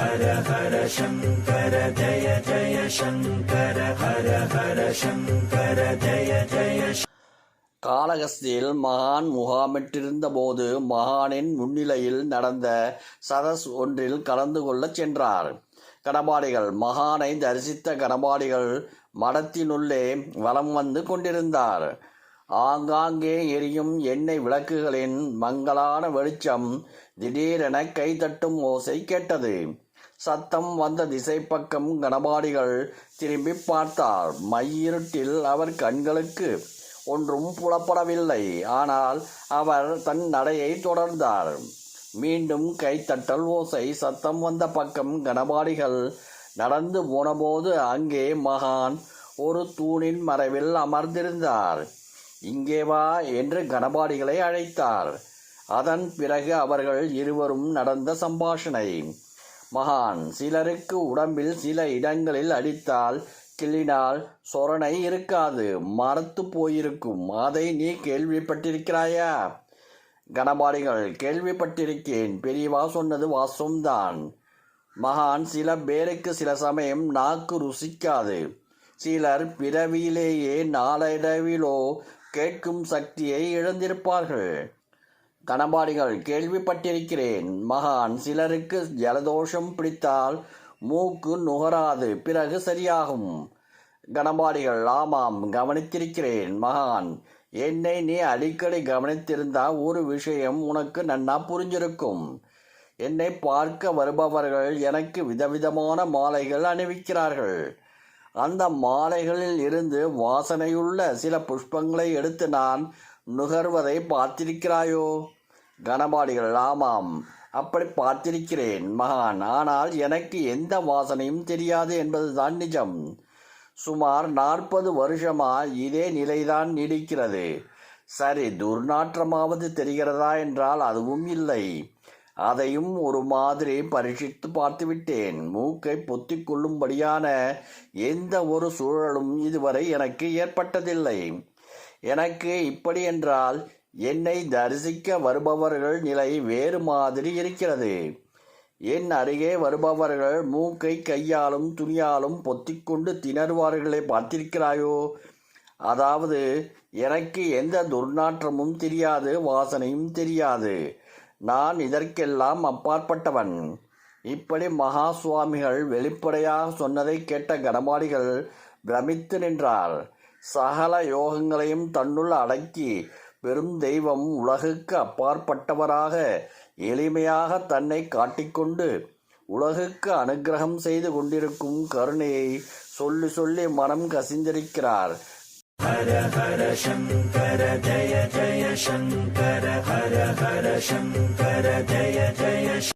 ஹர ஹர சங்கர ஜய ஜய சங்கர ஹர ஹர சங்கர ஜய ஜய காலகஸ்தியில் மகான் முகாமிட்டிருந்த போது மகானின் முன்னிலையில் நடந்த சதஸ் ஒன்றில் கலந்து கொள்ளச் சென்றார். கடபாடிகள் மகானை தரிசித்த கணபாடிகள் மடத்தினுள்ளே வலம் வந்து கொண்டிருந்தார். ஆங்காங்கே எரியும் எண்ணெய் விளக்குகளின் மங்களான வெளிச்சம் திடீரென கைதட்டும் ஓசை கேட்டது. சத்தம் வந்த திசை பக்கம் கணபாடிகள் திரும்பி பார்த்தார். மையிருட்டில் அவர் கண்களுக்கு ஒன்றும் புலப்படவில்லை. ஆனால் அவர் தன் நடையை தொடர்ந்தார். மீண்டும் கைத்தட்டல் ஓசை சத்தம் வந்த பக்கம் கணபாடிகள் நடந்து போனபோது அங்கே மகான் ஒரு தூணின் மறைவில் அமர்ந்திருந்தார். இங்கே வா என்று கணபாடிகளை அழைத்தார். அதன் பிறகு அவர்கள் இருவரும் நடந்த சம்பாஷணை மகான். சிலருக்கு உடம்பில் சில இடங்களில் அடித்தால் கிள்ளினால் சொரணை இருக்காது. மரத்து போயிருக்கும். அதை நீ கேள்விப்பட்டிருக்கிறாயா? கணபாடிகள் கேள்விப்பட்டிருக்கேன். பெரியவா சொன்னது வாசம்தான் மகான் சில பேருக்கு சில சமயம் நாக்கு ருசிக்காது. சிலர் பிறவியிலேயே நாளடைவிலோ கேட்கும் சக்தியை இழந்திருப்பார்கள். கணபாடிகள் கேள்விப்பட்டிருக்கிறேன். மகான் சிலருக்கு ஜலதோஷம் பிடித்தால் மூக்கு நுகராது பிறகு சரியாகும். கணபாடிகள் ஆமாம் கவனித்திருக்கிறேன். மகான் என்னை நீ அடிக்கடி கவனித்திருந்தா ஒரு விஷயம் உனக்கு நன்னா புரிஞ்சிருக்கும். என்னை பார்க்க வருபவர்கள் எனக்கு விதவிதமான மாலைகள் அணிவிக்கிறார்கள். அந்த மாலைகளில் இருந்து வாசனையுள்ள சில புஷ்பங்களை எடுத்து நான் நுகர்வதை பார்த்திருக்கிறாயோ? கணபாடிகள் ஆமாம் அப்படி பார்த்திருக்கிறேன். மகான் ஆனால் எனக்கு எந்த வாசனையும் தெரியாது என்பதுதான் நிஜம். சுமார் நாற்பது வருஷமா இதே நிலைதான் நீடிக்கிறது. சரி துர்நாற்றமாவது தெரிகிறதா என்றால் அதுவும் இல்லை. அதையும் ஒரு மாதிரி பரீட்சித்து பார்த்துவிட்டேன். மூக்கை பொத்திக் கொள்ளும்படியான எந்த ஒரு சூழலும் இதுவரை எனக்கு ஏற்பட்டதில்லை. எனக்கு இப்படி என்றால் என்னை தரிசிக்க வருபவர்கள் நிலை வேறு மாதிரி இருக்கிறது. என் அருகே வருபவர்கள் மூக்கை கையாலும் துணியாலும் பொத்திக்கொண்டு திணறுவார்களை பார்த்திருக்கிறாயோ? அதாவது எனக்கு எந்த துர்நாற்றமும் தெரியாது வாசனையும் தெரியாது. நான் இதற்கெல்லாம் அப்பாற்பட்டவன். இப்படி மகா சுவாமிகள் வெளிப்படையாக சொன்னதை கேட்ட கனமாடிகள் பிரமித்து நின்றார் சகல யோகங்களையும் தன்னுள் அடக்கி பெரும் தெய்வம் உலகுக்கு அப்பாற்பட்டவராக எளிமையாக தன்னை காட்டிக்கொண்டு உலகுக்கு அனுக்கிரகம் செய்து கொண்டிருக்கும் கருணையை சொல்லி சொல்லி மனம் கசிந்திருக்கிறார். ஹர ஹர சங்கர ஜய ஜய சங்கர ஹர ஹர சங்கர ஜய ஜய